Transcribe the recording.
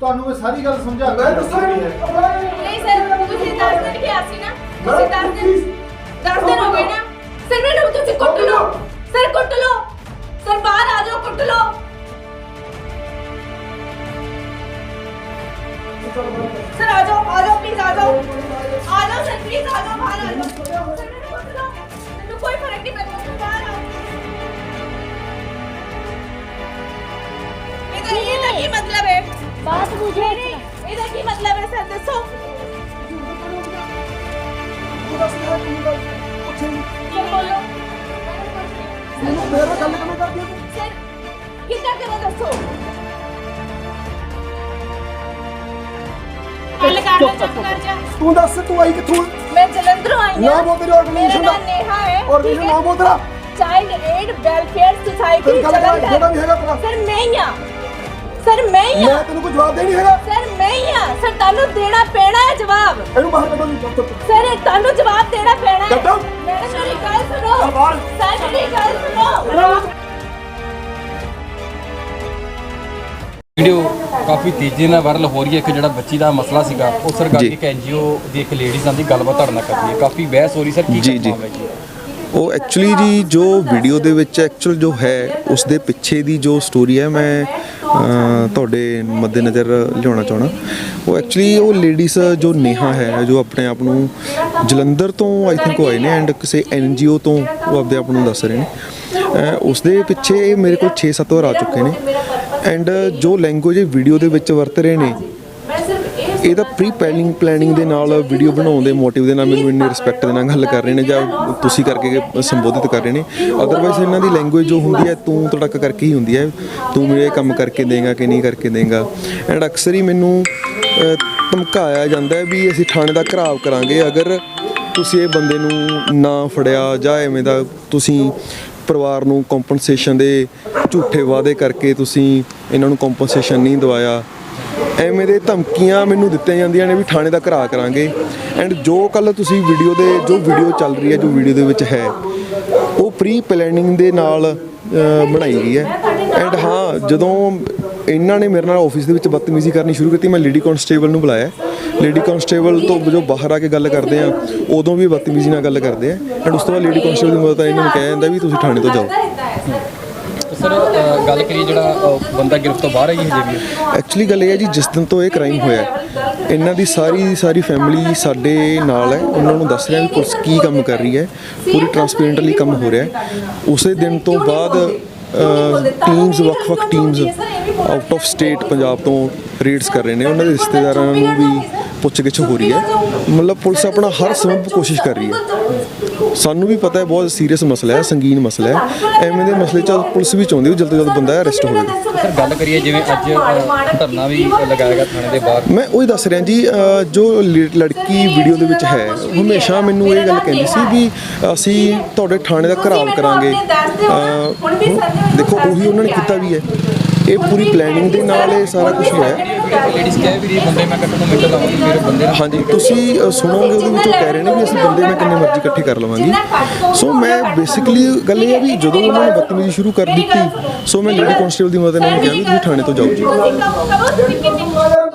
ਤੁਹਾਨੂੰ ਮੈਂ ਸਾਰੀ ਗੱਲ ਸਮਝਾ ਮੈਂ ਦੱਸਾਂਗਾ ਨਹੀਂ। ਸਰ ਤੁਸੀਂ ਦੱਸ ਦਿਨ ਕਿਹਾ ਸੀ ਨਾ ਤੁਸੀਂ ਦੱਸ ਦਿਨ ਦੱਸ ਦਿਨ ਹੋ ਗਏ ਨਾ ਸਰ ਮੈਨੂੰ ਤੁਸੀਂ ਕੁੱਟ ਲਓ। ਸਰ ਕੁੱਟ ਲਓ। ਸਰ ਬਾਹਰ ਆ ਜਾਓ ਕੁੱਟ ਲਓ। ਸਰ ਆ ਜਾਓ ਆ ਜਾਓ ਪਲੀਜ਼ ਆ ਜਾਓ। ਆ ਜਾਓ ਸਰ ਪਲੀਜ਼ ਆ ਜਾਓ ਬਾਹਰ ਆ ਜਾਓ। ਸਰ ਮੈਨੂੰ ਕੁੱਟ ਲਓ। ਮੈਨੂੰ ਕੋਈ ਫ਼ਰਕ ਨਹੀਂ ਪੈਂਦਾ ਸਰ ਬਾਹਰ ਆਓ ਇਹਦਾ ਇਹਦਾ ਕੀ ਮਤਲਬ ਹੈ बात मुझे इधर की मतलब है सर दसो? तू दस तू आई किथों मैं जलंधर आई नाम वो तेरी ऑर्गेनाइजेशन का। नेहा है ऑर्गेनाइजेशन नाम बोल तेरा। Child aid welfare society Jalandhar. Sir मैं यहाँ। ਸਰ ਮੈਂ ਹੀ ਹਾਂ। ਸਰ ਮੈਂ ਤੈਨੂੰ ਕੋਈ ਜਵਾਬ ਦੇ ਨਹੀਂ ਹੈਗਾ। ਸਰ ਮੈਂ ਹੀ ਹਾਂ। ਸਰ ਤੁਹਾਨੂੰ ਦੇਣਾ ਪੈਣਾ ਹੈ ਜਵਾਬ। ਇਹਨੂੰ ਬਾਹਰ ਕੱਢੋ ਨਹੀਂ ਚੁੱਪ ਚੁੱਪ। ਸਰ ਇਹ ਤੁਹਾਨੂੰ ਜਵਾਬ ਦੇਣਾ ਪੈਣਾ ਹੈ। ਕੱਢੋ। ਮੈਡਮ ਮੇਰੀ ਗੱਲ ਸੁਣੋ। ਚੱਲ ਬਾਹਰ। ਸਰ ਮੇਰੀ ਗੱਲ ਸੁਣੋ। ਵੀਡੀਓ ਕਾਫੀ ਤੇਜ਼ੀ ਨਾਲ ਵਾਇਰਲ ਹੋ ਰਹੀ ਹੈ ਇੱਕ ਜਿਹੜਾ ਬੱਚੀ ਦਾ ਮਸਲਾ ਸੀਗਾ ਉਸ ਸਰਕਾਰ ਜੀ। ਦੀ ਇੱਕ ਐਨਜੀਓ ਦੀ ਇੱਕ ਲੇਡੀਜ਼ਾਂ ਦੀ ਗੱਲਬਾਤ ਤੁਹਾਡੇ ਨਾਲ ਕਰਨੀ ਹੈ। ਕਾਫੀ ਬਹਿਸ ਹੋ ਰਹੀ ਸਰ ਕੀ ਜੀ, ਜੀ। ਜੀ ਉਹ ਐਕਚੁਅਲੀ ਜੀ ਜੋ ਵੀਡੀਓ ਦੇ ਵਿੱਚ ਐਕਚੁਅਲ ਜੋ ਹੈ ਉਸ ਦੇ ਪਿੱਛੇ ਦੀ ਜੋ ਸਟੋਰੀ ਹੈ ਮੈਂ ਅਹ, ਤੁਹਾਡੇ ਮੱਦੇਨਜ਼ਰ ਲਿਆਉਣਾ ਚਾਹਣਾ ਉਹ ਐਕਚੁਅਲੀ ਉਹ ਲੇਡੀਜ਼ ਜੋ ਨੇਹਾ ਹੈ ਜੋ ਆਪਣੇ ਆਪ ਨੂੰ ਜਲੰਧਰ ਤੋਂ ਆਈ ਥਿੰਕ ਉਹ ਆਏ ਨੇ ਐਂਡ ਕਿਸੇ ਐਨਜੀਓ ਤੋਂ ਉਹ ਆਪਦੇ ਆਪ ਨੂੰ ਦੱਸ ਰਹੇ ਨੇ। ਉਸ ਦੇ ਪਿੱਛੇ ਇਹ ਮੇਰੇ ਕੋਲ 6-7 ਵਾਰ ਆ ਚੁੱਕੇ ਨੇ। ਐਂਡ ਜੋ ਲੈਂਗੁਏਜ ਵੀਡੀਓ ਦੇ ਵਿੱਚ ਵਰਤ ਰਹੇ ਨੇ ਇਹਦਾ ਪ੍ਰੀ ਪਲੈਨਿੰਗ ਪਲੈਨਿੰਗ ਦੇ ਨਾਲ ਵੀਡੀਓ ਬਣਾਉਣ ਦੇ ਮੋਟਿਵ ਦੇ ਨਾਲ ਮੈਨੂੰ ਇੰਨੀ ਰਿਸਪੈਕਟ ਦੇ ਨਾਲ ਗੱਲ ਕਰ ਰਹੇ ਨੇ ਜਾਂ ਤੁਸੀਂ ਕਰਕੇ ਸੰਬੋਧਿਤ ਕਰ ਰਹੇ ਨੇ। ਅਦਰਵਾਈਜ਼ ਇਹਨਾਂ ਦੀ ਲੈਂਗੁਏਜ ਜੋ ਹੁੰਦੀ ਹੈ, ਤੂੰ ਤੜਕ ਕਰਕੇ ਹੀ ਹੁੰਦੀ ਹੈ। ਤੂੰ ਮੇਰੇ ਇਹ ਕੰਮ ਕਰਕੇ ਦੇਗਾ ਕਿ ਨਹੀਂ ਕਰਕੇ ਦੇਗਾ। ਐਂਡ ਅਕਸਰ ਹੀ ਮੈਨੂੰ ਧਮਕਾਇਆ ਜਾਂਦਾ ਹੈ ਵੀ ਅਸੀਂ ਥਾਣੇ ਦਾ ਘਰਾਵ ਕਰਾਂਗੇ। ਅਗਰ ਤੁਸੀਂ ਇਹ ਬੰਦੇ ਨੂੰ ਨਾ ਫੜਿਆ ਜਾਂ ਐਵੇਂ ਦਾ ਤੁਸੀਂ ਪਰਿਵਾਰ ਨੂੰ ਕੰਪਨਸੇਸ਼ਨ ਦੇ ਝੂਠੇ ਵਾਅਦੇ ਕਰਕੇ ਤੁਸੀਂ ਇਹਨਾਂ ਨੂੰ ਕੰਪਨਸੇਸ਼ਨ ਨਹੀਂ ਦਵਾਇਆ ਐਵੇਂ ਦੇ ਧਮਕੀਆਂ ਮੈਨੂੰ ਦਿੱਤੀਆਂ ਜਾਂਦੀਆਂ ਨੇ ਵੀ ਥਾਣੇ ਦਾ ਘਰਾ ਕਰਾਂਗੇ। ਐਂਡ ਜੋ ਕੱਲ ਤੁਸੀਂ ਵੀਡੀਓ ਦੇ, ਜੋ ਵੀਡੀਓ ਚੱਲ ਰਹੀ ਹੈ, ਜੋ ਵੀਡੀਓ ਦੇ ਵਿੱਚ ਹੈ, ਉਹ ਪ੍ਰੀ ਪਲੈਨਿੰਗ ਦੇ ਨਾਲ ਬਣਾਈ ਗਈ ਹੈ। ਐਂਡ ਹਾਂ, ਜਦੋਂ ਇਹਨਾਂ ਨੇ ਮੇਰੇ ਨਾਲ ਆਫਿਸ ਦੇ ਵਿੱਚ ਬਦਤਮੀਜ਼ੀ ਕਰਨੀ ਸ਼ੁਰੂ ਕੀਤੀ, ਮੈਂ ਲੇਡੀ ਕਨਸਟੇਬਲ ਨੂੰ ਬੁਲਾਇਆ। ਲੇਡੀ ਕਨਸਟੇਬਲ ਤੋਂ ਜੋ ਬਾਹਰ ਆ ਕੇ ਗੱਲ ਕਰਦੇ ਆ, ਉਦੋਂ ਵੀ ਬਦਤਮੀਜ਼ੀ ਨਾਲ ਗੱਲ ਕਰਦੇ ਆ। ਐਂਡ ਉਸ ਤੋਂ ਬਾਅਦ ਲੇਡੀ ਕਨਸਟੇਬਲ ਦੀ ਮਦਦ ਨਾਲ ਇਹਨਾਂ ਨੂੰ ਕਿਹਾ ਜਾਂਦਾ ਵੀ ਤੁਸੀਂ ਥਾਣੇ ਤੋਂ ਜਾਓ। ਸਰ ਗੱਲ ਕਰੀਏ ਜਿਹੜਾ ਬੰਦਾ ਗ੍ਰਿਫਤ ਤੋਂ ਬਾਹਰ ਹੈ ਹਜੇ ਵੀ। ਐਕਚੁਅਲੀ ਗੱਲ ਇਹ ਹੈ ਜੀ, ਜਿਸ ਦਿਨ ਤੋਂ ਇਹ ਕ੍ਰਾਈਮ ਹੋਇਆ ਇਹਨਾਂ ਦੀ ਸਾਰੀ ਸਾਰੀ ਫੈਮਿਲੀ ਸਾਡੇ ਨਾਲ ਹੈ, ਉਹਨਾਂ ਨੂੰ ਦੱਸ ਰਿਹਾ ਵੀ ਪੁਲਿਸ ਕੀ ਕੰਮ ਕਰ ਰਹੀ ਹੈ, ਪੂਰੀ ਟਰਾਂਸਪੇਰੈਂਟਲੀ ਕੰਮ ਹੋ ਰਿਹਾ ਹੈ। ਉਸੇ ਦਿਨ ਤੋਂ ਬਾਅਦ ਟੀਮਸ ਵੱਖ-ਵੱਖ teams out of state Punjab ਤੋਂ ਰੇਡਸ ਕਰ ਰਹੇ ਨੇ, ਉਹਨਾਂ ਦੇ ਰਿਸ਼ਤੇਦਾਰਾਂ ਨੂੰ ਵੀ ਪੁੱਛਗਿੱਛ ਹੋ ਰਹੀ ਹੈ। ਮਤਲਬ ਪੁਲਿਸ ਆਪਣਾ ਹਰ ਸੰਭਵ ਕੋਸ਼ਿਸ਼ ਕਰ ਰਹੀ ਹੈ। ਸਾਨੂੰ ਵੀ ਪਤਾ ਹੈ ਬਹੁਤ ਸੀਰੀਅਸ ਮਸਲਾ ਹੈ ਸੰਗੀਨ ਮਸਲਾ ਹੈ। ਐਵੇਂ ਦੇ ਮਸਲੇ 'ਚ ਪੁਲਿਸ ਵੀ ਚਾਹੁੰਦੀ ਵੀ ਜਲਦ ਤੋਂ ਜਲਦ ਬੰਦਾ ਅਰੈਸਟ ਹੋਵੇ ਸਰ ਗੱਲ ਕਰੀਏ ਜਿਵੇਂ ਅੱਜ ਅ, ਧਰਨਾ ਵੀ ਲਗਾਇਆ ਗਿਆ ਥਾਣੇ ਦੇ ਬਾਹਰ। ਮੈਂ ਉਹੀ ਦੱਸ ਰਿਹਾ ਜੀ ਜੋ ਲ- ਲੜਕੀ ਵੀਡੀਓ ਦੇ ਵਿੱਚ ਹੈ ਹਮੇਸ਼ਾ ਮੈਨੂੰ ਇਹ ਗੱਲ ਕਹਿੰਦੀ ਸੀ ਵੀ ਅਸੀਂ ਤੁਹਾਡੇ ਥਾਣੇ ਦਾ ਘਰਾਵ ਕਰਾਂਗੇ। ਹੁਣ ਦੇਖੋ ਉਹੀ ਉਹਨਾਂ ਨੇ ਕੀਤਾ ਵੀ ਹੈ। ਇਹ ਪੂਰੀ ਪਲੈਨਿੰਗ ਦੇ ਨਾਲ ਇਹ ਸਾਰਾ ਕੁਝ ਹੋਇਆ ਹੈ। ਲੇਡੀਜ਼ ਕਹਿ ਵੀ ਰਹੀ ਬੰਦੇ ਮੈਂ ਕੱਟਣ ਨੂੰ ਮਿੰਟ ਲਾਵਾਂਗੀ ਮੇਰੇ ਬੰਦੇ ਨਾਲ ਹਾਂਜੀ ਤੁਸੀਂ ਅ, ਸੁਣੋਗੇ ਉਹਦੇ ਵਿੱਚ ਉਹ ਕਹਿ ਰਹੇ ਨੇ ਵੀ ਅਸੀਂ ਬੰਦੇ ਮੈਂ ਕਿੰਨੇ ਮਰਜ਼ੀ ਇਕੱਠੇ ਕਰ ਲਵਾਂਗੀ। ਸੋ ਮੈਂ ਬੇਸਿਕਲੀ ਗੱਲ ਇਹ ਹੈ ਵੀ ਜਦੋਂ ਉਹਨਾਂ ਨੇ ਬਦਤਮੀਜ਼ੀ ਸ਼ੁਰੂ ਕਰ ਦਿੱਤੀ ਸੋ ਮੈਂ ਲੇਡੀ ਕਨਸਟੇਬਲ ਦੀ ਮਦਦ ਨਾਲ ਉਹਨੂੰ ਕਿਹਾ ਵੀ ਤੁਸੀਂ ਥਾਣੇ ਤੋਂ ਜਾਓ ਜੀ।